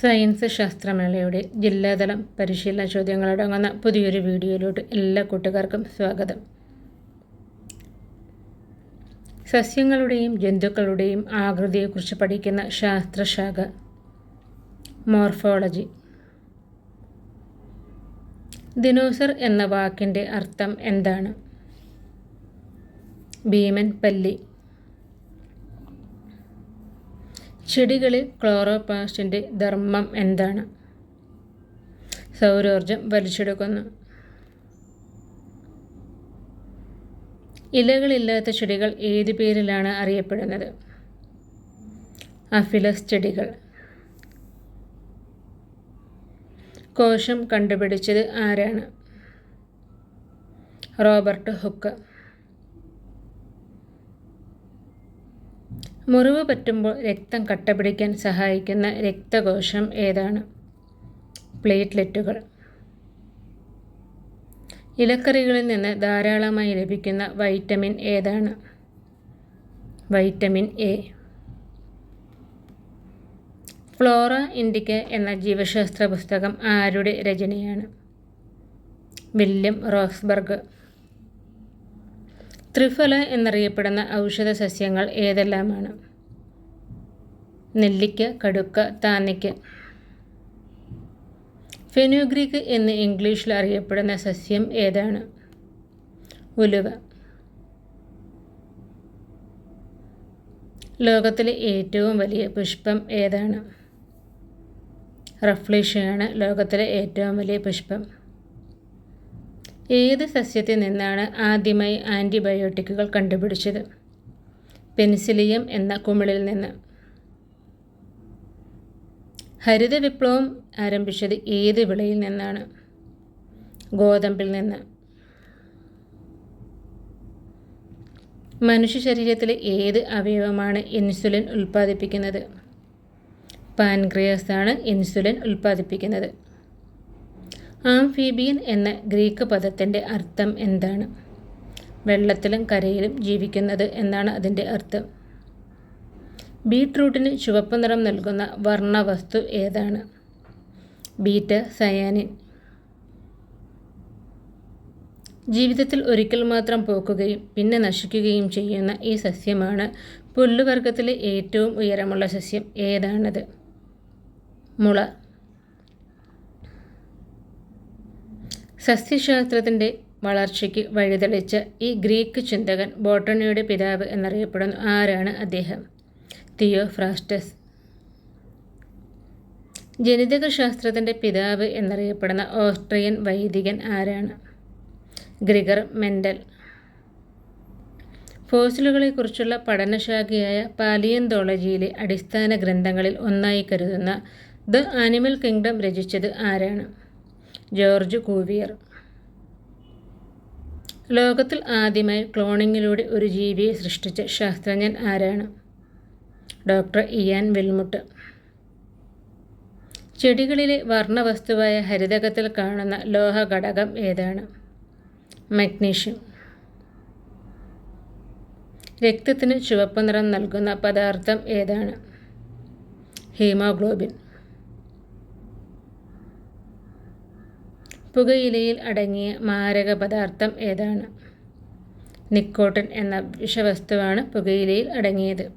Science ശാസ്ത്രമേളയുടെ ജില്ലാതലം പരിശീലന ചോദ്യങ്ങളടങ്ങുന്ന പുതിയൊരു വീഡിയോയിലോട്ട് എല്ലാ കൂട്ടുകാർക്കും സ്വാഗതം. സസ്യങ്ങളുടെയും ജന്തുക്കളുടെയും ആകൃതിയെക്കുറിച്ച് പഠിക്കുന്ന ശാസ്ത്രശാഖ മോർഫോളജി. ദിനോസർ എന്ന വാക്കിന്റെ അർത്ഥം എന്താണ്? ഭീമൻ പല്ലി. ചെടികളിൽ ക്ലോറോപ്ലാസ്റ്റിന്റെ ധർമ്മം എന്താണ്? സൗരോർജം വലിച്ചെടുക്കുന്നു. ഇലകളില്ലാത്ത ചെടികൾ ഏത് പേരിലാണ് അറിയപ്പെടുന്നത്? അഫിലസ് ചെടികൾ. കോശം കണ്ടുപിടിച്ചത് ആരാണ്? Robert Hooke. മുറിവ് പറ്റുമ്പോൾ രക്തം കട്ടപിടിക്കാൻ സഹായിക്കുന്ന രക്തകോശം ഏതാണ്? പ്ലേറ്റ്ലെറ്റുകൾ. ഇലക്കറികളിൽ നിന്ന് ധാരാളമായി ലഭിക്കുന്ന വൈറ്റമിൻ ഏതാണ്? Vitamin A. ഫ്ലോറ ഇൻഡിക്ക എന്ന ജീവശാസ്ത്ര പുസ്തകം ആരുടെ രചനയാണ്? വില്യം റോസ്ബർഗ്. ത്രിഫല എന്നറിയപ്പെടുന്ന ഔഷധ സസ്യങ്ങൾ ഏതെല്ലാമാണ്? നെല്ലിക്ക കടുക്ക താന്നിക്ക. ഫെനുഗ്രീക്ക് എന്ന് ഇംഗ്ലീഷിൽ അറിയപ്പെടുന്ന സസ്യം ഏതാണ്? ഉലുവ. ലോകത്തിലെ ഏറ്റവും വലിയ പുഷ്പം ഏതാണ്? റഫ്ലേഷയാണ് ലോകത്തിലെ ഏറ്റവും വലിയ പുഷ്പം. ഏത് സസ്യത്തിൽ നിന്നാണ് ആദ്യമായി ആന്റിബയോട്ടിക്കുകൾ കണ്ടുപിടിച്ചത്? പെൻസിലിയം എന്ന കുമിളിൽ നിന്ന്. ഹരിത വിപ്ലവം ആരംഭിച്ചത് ഏത് വിളയിൽ നിന്നാണ്? ഗോതമ്പിൽ നിന്ന്. മനുഷ്യ ശരീരത്തിലെ ഏത് അവയവമാണ് ഇൻസുലിൻ ഉൽപ്പാദിപ്പിക്കുന്നത്? പാൻക്രിയാസ് ആണ് ഇൻസുലിൻ ഉൽപ്പാദിപ്പിക്കുന്നത്. ആംഫീബിയൻ എന്ന ഗ്രീക്ക് പദത്തിന്റെ അർത്ഥം എന്താണ്? വെള്ളത്തിലും കരയിലും ജീവിക്കുന്നത് എന്നാണ് അതിന്റെ അർത്ഥം. ബീട്രൂട്ടിന് ചുവപ്പ് നിറം നൽകുന്ന വർണവസ്തു ഏതാണ്? Betacyanin. ജീവിതത്തിൽ ഒരിക്കൽ മാത്രം പോക്കുകയും പിന്നെ നശിക്കുകയും ചെയ്യുന്ന ഈ സസ്യമാണ് പുല്ലുവർഗത്തിലെ ഏറ്റവും ഉയരമുള്ള സസ്യം. ഏതാണത്? മുള. സസ്യശാസ്ത്രത്തിന്റെ വളർച്ചയ്ക്ക് വഴിതെളിച്ച ഈ ഗ്രീക്ക് ചിന്തകൻ ബോട്ടണിയുടെ പിതാവ് എന്നറിയപ്പെടുന്നു ആരാണ് അദ്ദേഹം? തിയോഫ്രാസ്റ്റസ്. ജനിതകശാസ്ത്രത്തിന്റെ പിതാവ് എന്നറിയപ്പെടുന്ന ഓസ്ട്രിയൻ വൈദികൻ ആരാണ്? Gregor Mendel. ഫോസിലുകളെക്കുറിച്ചുള്ള പഠനശാഖയായ പാലിയന്തോളജിയിലെ അടിസ്ഥാന ഗ്രന്ഥങ്ങളിൽ ഒന്നായി കരുതുന്ന ദ ആനിമൽ കിങ്ഡം രചിച്ചത് ആരാണ്? George Cuvier. ലോകത്തിൽ ആദ്യമായി ക്ലോണിങ്ങിലൂടെ ഒരു ജീവിയെ സൃഷ്ടിച്ച ശാസ്ത്രജ്ഞൻ ആരാണ്? Doctor Ian Wilmut. ചെടികളിലെ വർണവസ്തുവായ ഹരിതകത്തിൽ കാണുന്ന ലോഹ ഘടകം ഏതാണ്? മഗ്നീഷ്യം. രക്തത്തിന് ചുവപ്പ് നിറം നൽകുന്ന പദാർത്ഥം ഏതാണ്? ഹീമോഗ്ലോബിൻ. പുകയിലയിൽ അടങ്ങിയ മാരക പദാർത്ഥം ഏതാണ്? നിക്കോട്ടിൻ എന്ന വിഷവസ്തുവാണ് പുകയിലയിൽ അടങ്ങിയത്.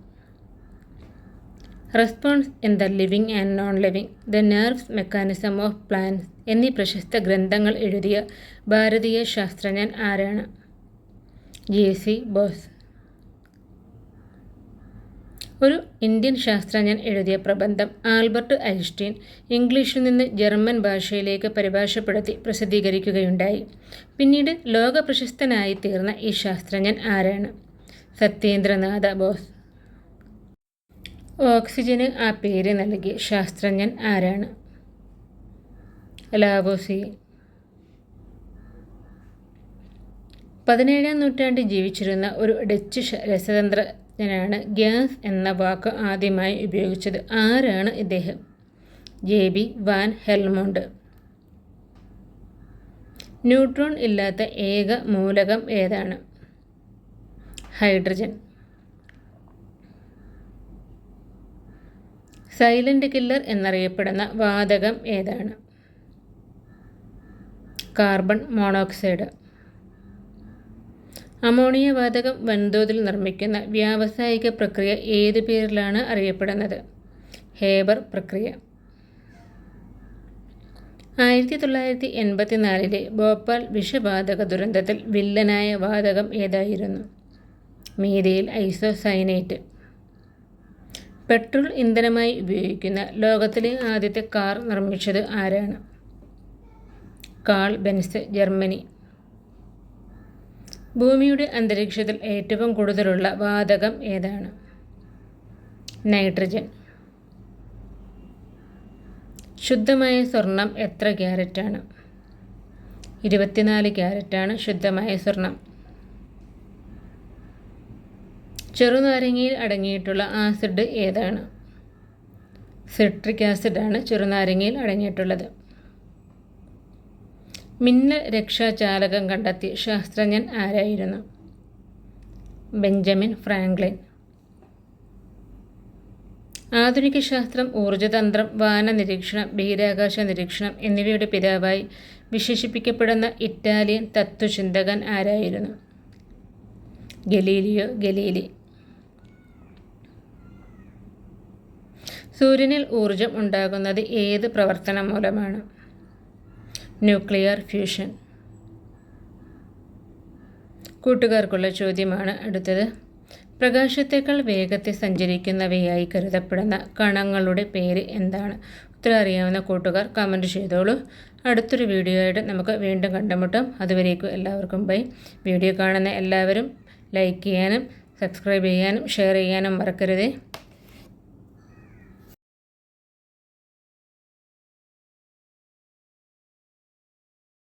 Response in the living and non living the nerves mechanism of plants എന്നീ പ്രശസ്ത ഗ്രന്ഥങ്ങൾ എഴുതിയ ഭാരതീയ ശാസ്ത്രജ്ഞൻ ആരാണ്? ജെ സി ബോസ് ഒരു ഇന്ത്യൻ ശാസ്ത്രജ്ഞൻ എഴുതിയ പ്രബന്ധം ആൽബർട്ട് ഐൻസ്റ്റീൻ ഇംഗ്ലീഷിൽ നിന്ന് ജർമ്മൻ ഭാഷയിലേക്ക് പരിഭാഷപ്പെടുത്തി പ്രസിദ്ധീകരിക്കുകയുണ്ടായി. പിന്നീട് ലോക പ്രശസ്തനായി തീർന്ന ഈ ശാസ്ത്രജ്ഞൻ ആരാണ്? സത്യേന്ദ്രനാഥ ബോസ്. ഓക്സിജന് ആ പേര് നൽകിയ ശാസ്ത്രജ്ഞൻ ആരാണ്? ലാവോസി. പതിനേഴാം നൂറ്റാണ്ടിൽ ജീവിച്ചിരുന്ന ഒരു ഡച്ച് രസതന്ത്രജ്ഞനാണ് ഗ്യാസ് എന്ന വാക്ക് ആദ്യമായി ഉപയോഗിച്ചത്? ആരാണ് ഇദ്ദേഹം? J B van Helmont. Neutron ഇല്ലാത്ത ഏക മൂലകം ഏതാണ്? ഹൈഡ്രജൻ. സൈലന്റ് കില്ലർ എന്നറിയപ്പെടുന്ന വാതകം ഏതാണ്? Carbon monoxide. അമോണിയ വാതകം വൻതോതിൽ നിർമ്മിക്കുന്ന വ്യാവസായിക പ്രക്രിയ ഏത് പേരിലാണ് അറിയപ്പെടുന്നത്? ഹേബർ പ്രക്രിയ. ആയിരത്തി തൊള്ളായിരത്തി എൺപത്തിനാലിലെ ഭോപ്പാൽ വിഷവാതക ദുരന്തത്തിൽ വില്ലനായ വാതകം ഏതായിരുന്നു? മീതയിൽ ഐസോസൈനേറ്റ്. പെട്രോൾ ഇന്ധനമായി ഉപയോഗിക്കുന്ന ലോകത്തിലെ ആദ്യത്തെ കാർ നിർമ്മിച്ചത് ആരാണ്? Karl Benz Germany. ഭൂമിയുടെ അന്തരീക്ഷത്തിൽ ഏറ്റവും കൂടുതലുള്ള വാതകം ഏതാണ്? നൈട്രജൻ. ശുദ്ധമായ സ്വർണം എത്ര ക്യാരറ്റാണ്? ഇരുപത്തിനാല് ക്യാരറ്റാണ് ശുദ്ധമായ സ്വർണം. ചെറുനാരങ്ങയിൽ അടങ്ങിയിട്ടുള്ള ആസിഡ് ഏതാണ്? സിട്രിക് ആസിഡാണ് ചെറുനാരങ്ങയിൽ അടങ്ങിയിട്ടുള്ളത്. മിന്നൽ രക്ഷാചാലകം കണ്ടെത്തിയ ശാസ്ത്രജ്ഞൻ ആരായിരുന്നു? Benjamin Franklin. ആധുനിക ശാസ്ത്രം ഊർജതന്ത്രം വാന നിരീക്ഷണം ബഹിരാകാശ നിരീക്ഷണം എന്നിവയുടെ പിതാവായി വിശേഷിപ്പിക്കപ്പെടുന്ന ഇറ്റാലിയൻ തത്വചിന്തകൻ ആരായിരുന്നു? Galileo Galilei. സൂര്യനിൽ ഊർജം ഉണ്ടാകുന്നത് ഏത് പ്രവർത്തനം മൂലമാണ്? ന്യൂക്ലിയർ ഫ്യൂഷൻ കൂട്ടുകാർക്കുള്ള ചോദ്യമാണ് അടുത്തത്. പ്രകാശത്തേക്കാൾ വേഗത്തിൽ സഞ്ചരിക്കുന്നവയായി കരുതപ്പെടുന്ന കണങ്ങളുടെ പേര് എന്താണ്? ഉത്തരം അറിയാവുന്ന കൂട്ടുകാർ കമന്റ് ചെയ്തോളൂ. അടുത്തൊരു വീഡിയോ ആയിട്ട് നമുക്ക് വീണ്ടും കണ്ടുമുട്ടും. അതുവരേക്കും എല്ലാവർക്കും ബൈ വീഡിയോ കാണുന്ന എല്ലാവരും ലൈക്ക് ചെയ്യാനും സബ്സ്ക്രൈബ് ചെയ്യാനും ഷെയർ ചെയ്യാനും മറക്കരുതേ.